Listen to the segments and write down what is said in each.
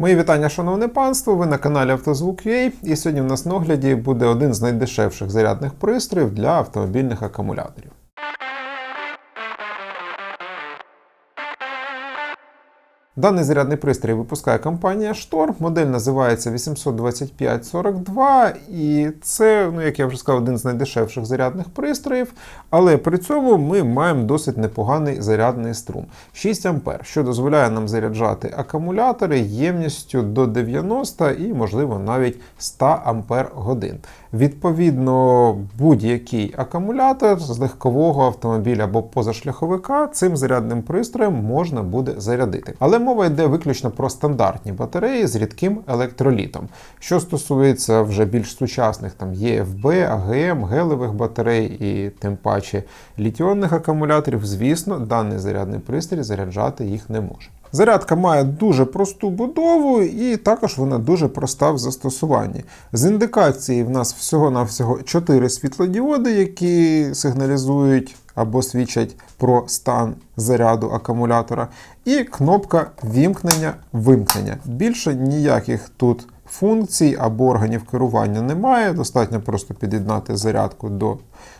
Мої вітання, шановне панство. Ви на каналі Автозвук.ua і сьогодні в нас на огляді буде один з найдешевших зарядних пристроїв для автомобільних акумуляторів. Даний зарядний пристрій випускає компанія Штор. Модель називається 82542, і це, ну як я вже сказав, один з найдешевших зарядних пристроїв. Але при цьому ми маємо досить непоганий зарядний струм 6 А, що дозволяє нам заряджати акумулятори ємністю до 90 і, можливо, навіть 100 Ампер годин. Відповідно, будь-який акумулятор з легкового автомобіля або позашляховика цим зарядним пристроєм можна буде зарядити. Але мова йде виключно про стандартні батареї з рідким електролітом. Що стосується вже більш сучасних там ЄФБ, АГМ, гелевих батарей і тим паче літіонних акумуляторів, звісно, даний зарядний пристрій заряджати їх не може. Зарядка має дуже просту будову і також вона дуже проста в застосуванні. З індикації в нас всього-навсього 4 світлодіоди, які сигналізують або свідчать про стан заряду акумулятора, і кнопка вімкнення-вимкнення. Більше ніяких тут функцій або органів керування немає. Достатньо просто під'єднати зарядку до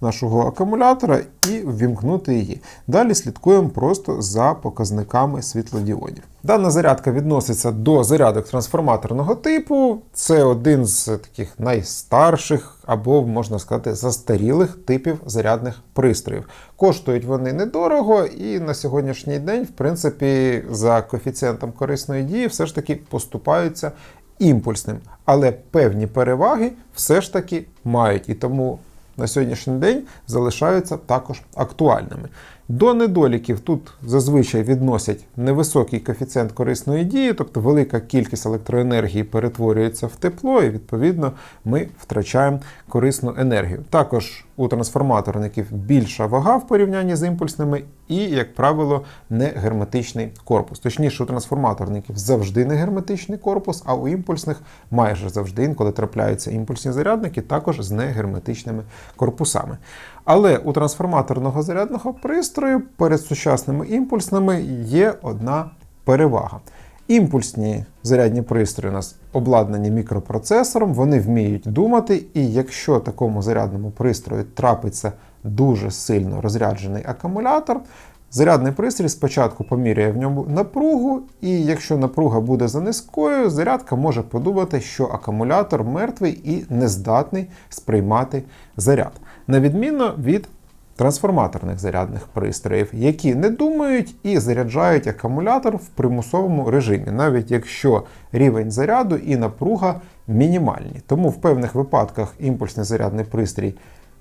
нашого акумулятора і ввімкнути її. Далі слідкуємо просто за показниками світлодіодів. Дана зарядка відноситься до зарядок трансформаторного типу. Це один з таких найстарших або, можна сказати, застарілих типів зарядних пристроїв. Коштують вони недорого, і на сьогоднішній день, в принципі, за коефіцієнтом корисної дії все ж таки поступаються імпульсним. Але певні переваги все ж таки мають. І тому на сьогоднішній день залишаються також актуальними. До недоліків тут зазвичай відносять невисокий коефіцієнт корисної дії, тобто велика кількість електроенергії перетворюється в тепло, і відповідно ми втрачаємо корисну енергію. Також у трансформаторників більша вага в порівнянні з імпульсними, і, як правило, не герметичний корпус. Точніше, у трансформаторників завжди не герметичний корпус, а у імпульсних майже завжди, інколи трапляються імпульсні зарядники, також з негерметичними корпусами. Але у трансформаторного зарядного пристрою перед сучасними імпульсними є одна перевага. Імпульсні зарядні пристрої у нас обладнані мікропроцесором, вони вміють думати, і якщо такому зарядному пристрою трапиться дуже сильно розряджений акумулятор, зарядний пристрій спочатку поміряє в ньому напругу, і якщо напруга буде за низькою, зарядка може подумати, що акумулятор мертвий і нездатний сприймати заряд. На відміну від трансформаторних зарядних пристроїв, які не думають і заряджають акумулятор в примусовому режимі, навіть якщо рівень заряду і напруга мінімальні. Тому в певних випадках імпульсний зарядний пристрій.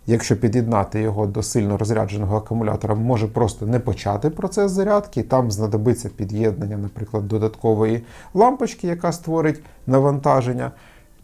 Якщо під'єднати його до сильно розрядженого акумулятора, може просто не почати процес зарядки, там знадобиться під'єднання, наприклад, додаткової лампочки, яка створить навантаження.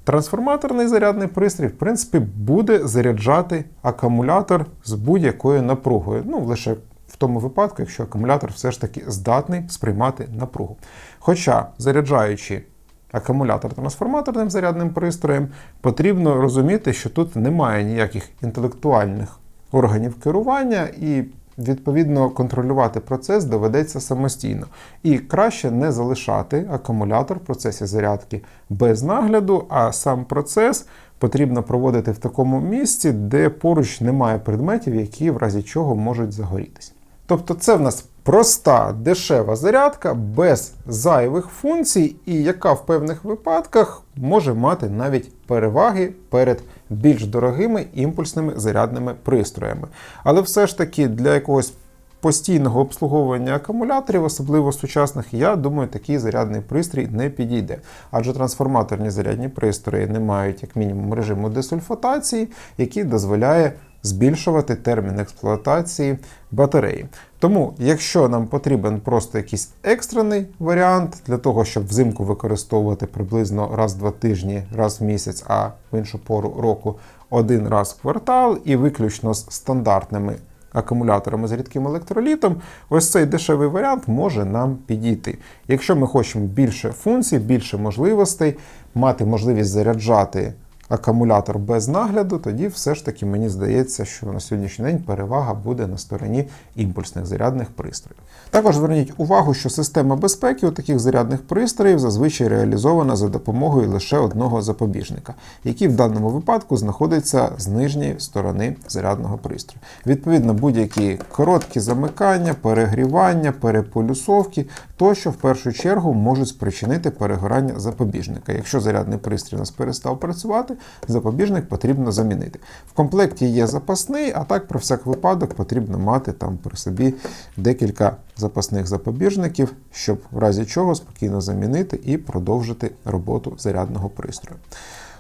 Трансформаторний зарядний пристрій, в принципі, буде заряджати акумулятор з будь-якою напругою. Ну, лише в тому випадку, якщо акумулятор все ж таки здатний сприймати напругу. Хоча, заряджаючи акумулятор трансформаторним зарядним пристроєм, потрібно розуміти, що тут немає ніяких інтелектуальних органів керування і Відповідно, контролювати процес доведеться самостійно. І краще не залишати акумулятор в процесі зарядки без нагляду, а сам процес потрібно проводити в такому місці, де поруч немає предметів, які в разі чого можуть загорітися. Тобто, це в нас проста дешева зарядка без зайвих функцій, і яка в певних випадках може мати навіть переваги перед більш дорогими імпульсними зарядними пристроями. Але все ж таки для якогось постійного обслуговування акумуляторів, особливо сучасних, я думаю, такий зарядний пристрій не підійде. Адже трансформаторні зарядні пристрої не мають, як мінімум, режиму десульфатації, який дозволяє збільшувати термін експлуатації батареї. Тому, якщо нам потрібен просто якийсь екстрений варіант для того, щоб взимку використовувати приблизно раз в два тижні, раз в місяць, а в іншу пору року один раз в квартал, і виключно з стандартними акумуляторами з рідким електролітом, ось цей дешевий варіант може нам підійти. Якщо ми хочемо більше функцій, більше можливостей, мати можливість заряджати акумулятор без нагляду, тоді все ж таки мені здається, що на сьогоднішній день перевага буде на стороні імпульсних зарядних пристроїв. Також зверніть увагу, що система безпеки у таких зарядних пристроїв зазвичай реалізована за допомогою лише одного запобіжника, який в даному випадку знаходиться з нижньої сторони зарядного пристрою. Відповідно, будь-які короткі замикання, перегрівання, переполюсовки тощо в першу чергу можуть спричинити перегорання запобіжника. Якщо зарядний пристрій у нас перестав працювати, запобіжник потрібно замінити. В комплекті є запасний, а так про всяк випадок потрібно мати там при собі декілька запасних запобіжників, щоб в разі чого спокійно замінити і продовжити роботу зарядного пристрою.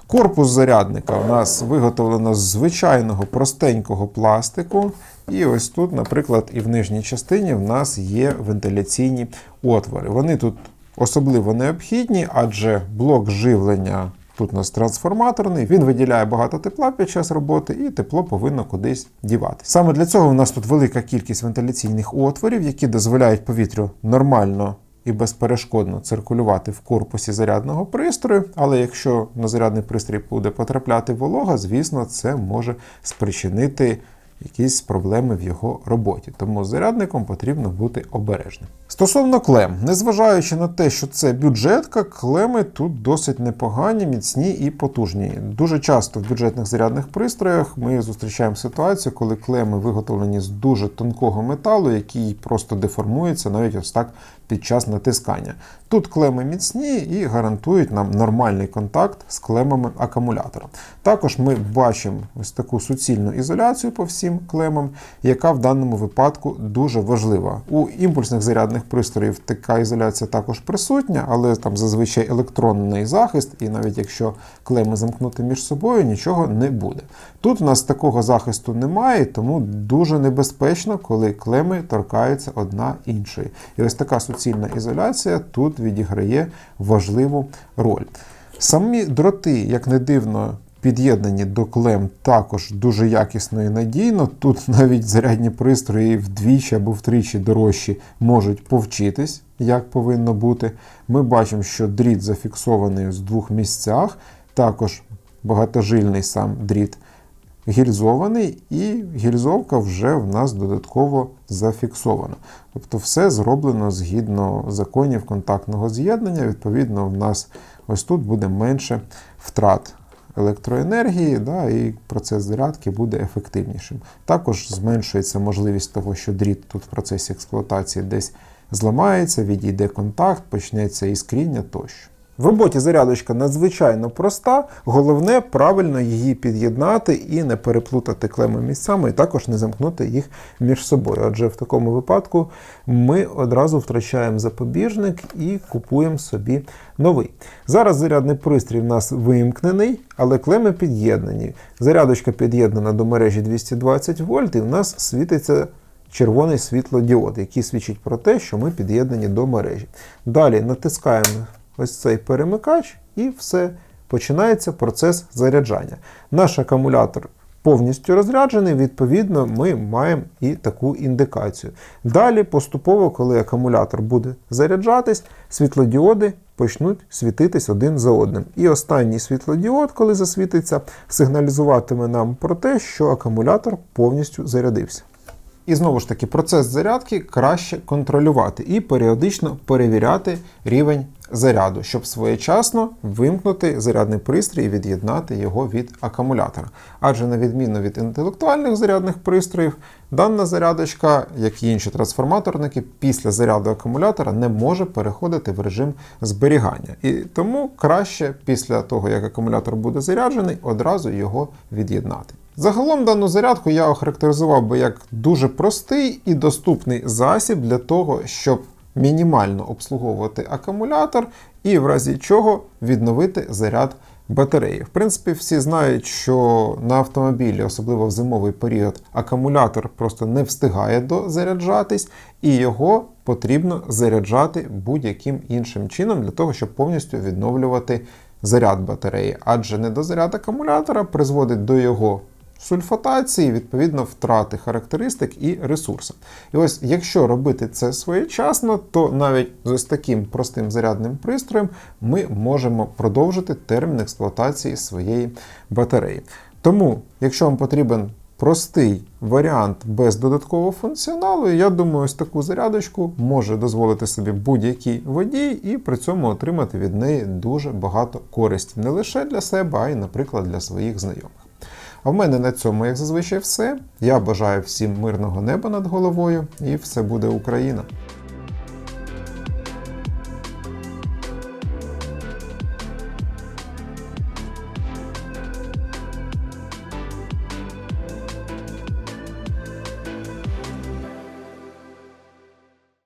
Корпус зарядника у нас виготовлено з звичайного простенького пластику. І ось тут, наприклад, і в нижній частині в нас є вентиляційні отвори. Вони тут особливо необхідні, адже блок живлення тут у нас трансформаторний, він виділяє багато тепла під час роботи, і тепло повинно кудись дівати. Саме для цього у нас тут велика кількість вентиляційних отворів, які дозволяють повітрю нормально і безперешкодно циркулювати в корпусі зарядного пристрою. Але якщо на зарядний пристрій буде потрапляти волога, звісно, це може спричинити якісь проблеми в його роботі. Тому зарядником потрібно бути обережним. Стосовно клем, незважаючи на те, що це бюджетка, клеми тут досить непогані, міцні і потужні. Дуже часто в бюджетних зарядних пристроях ми зустрічаємо ситуацію, коли клеми виготовлені з дуже тонкого металу, який просто деформується навіть ось так під час натискання. Тут клеми міцні і гарантують нам нормальний контакт з клемами акумулятора. Також ми бачимо ось таку суцільну ізоляцію по всім клемам, яка в даному випадку дуже важлива. У імпульсних зарядних пристроїв така ізоляція також присутня, але там зазвичай електронний захист, і навіть якщо клеми замкнути між собою, нічого не буде. Тут у нас такого захисту немає, тому дуже небезпечно, коли клеми торкаються одна іншої. І ось така суцільна ізоляція тут відіграє важливу роль. Самі дроти, як не дивно, під'єднані до клем також дуже якісно і надійно. Тут навіть зарядні пристрої вдвічі або втричі дорожчі можуть повчитись, як повинно бути. Ми бачимо, що дріт зафіксований в двох місцях, також багатожильний сам дріт гільзований, і гільзовка вже в нас додатково зафіксована. Тобто все зроблено згідно законів контактного з'єднання. Відповідно, в нас ось тут буде менше втрат електроенергії, да, і процес зарядки буде ефективнішим. Також зменшується можливість того, що дріт тут в процесі експлуатації десь зламається, відійде контакт, почнеться іскріння тощо. В роботі зарядочка надзвичайно проста, головне правильно її під'єднати і не переплутати клеми місцями, і також не замкнути їх між собою. Адже в такому випадку ми одразу втрачаємо запобіжник і купуємо собі новий. Зараз зарядний пристрій в нас вимкнений, але клеми під'єднані. Зарядочка під'єднана до мережі 220 вольт, і в нас світиться. Червоний світлодіод, який свідчить про те, що ми під'єднані до мережі. Далі натискаємо ось цей перемикач, і все. Починається процес заряджання. Наш акумулятор повністю розряджений, відповідно, ми маємо і таку індикацію. Далі, поступово, коли акумулятор буде заряджатись, світлодіоди почнуть світитись один за одним. І останній світлодіод, коли засвітиться, сигналізуватиме нам про те, що акумулятор повністю зарядився. І знову ж таки, процес зарядки краще контролювати і періодично перевіряти рівень заряду, щоб своєчасно вимкнути зарядний пристрій і від'єднати його від акумулятора. Адже, на відміну від інтелектуальних зарядних пристроїв, дана зарядочка, як і інші трансформаторники, після заряду акумулятора не може переходити в режим зберігання. І тому краще після того, як акумулятор буде заряджений, одразу його від'єднати. Загалом дану зарядку я охарактеризував би як дуже простий і доступний засіб для того, щоб мінімально обслуговувати акумулятор і в разі чого відновити заряд батареї. В принципі, всі знають, що на автомобілі, особливо в зимовий період, акумулятор просто не встигає дозаряджатись, і його потрібно заряджати будь-яким іншим чином для того, щоб повністю відновлювати заряд батареї. Адже недозаряд акумулятора призводить до його сульфатації, відповідно, втрати характеристик і ресурсів. І ось, якщо робити це своєчасно, то навіть з ось таким простим зарядним пристроєм ми можемо продовжити термін експлуатації своєї батареї. Тому, якщо вам потрібен простий варіант без додаткового функціоналу, я думаю, ось таку зарядочку може дозволити собі будь-який водій і при цьому отримати від неї дуже багато користі не лише для себе, а й, наприклад, для своїх знайомих. А в мене на цьому, як зазвичай, все. Я бажаю всім мирного неба над головою, і все буде Україна!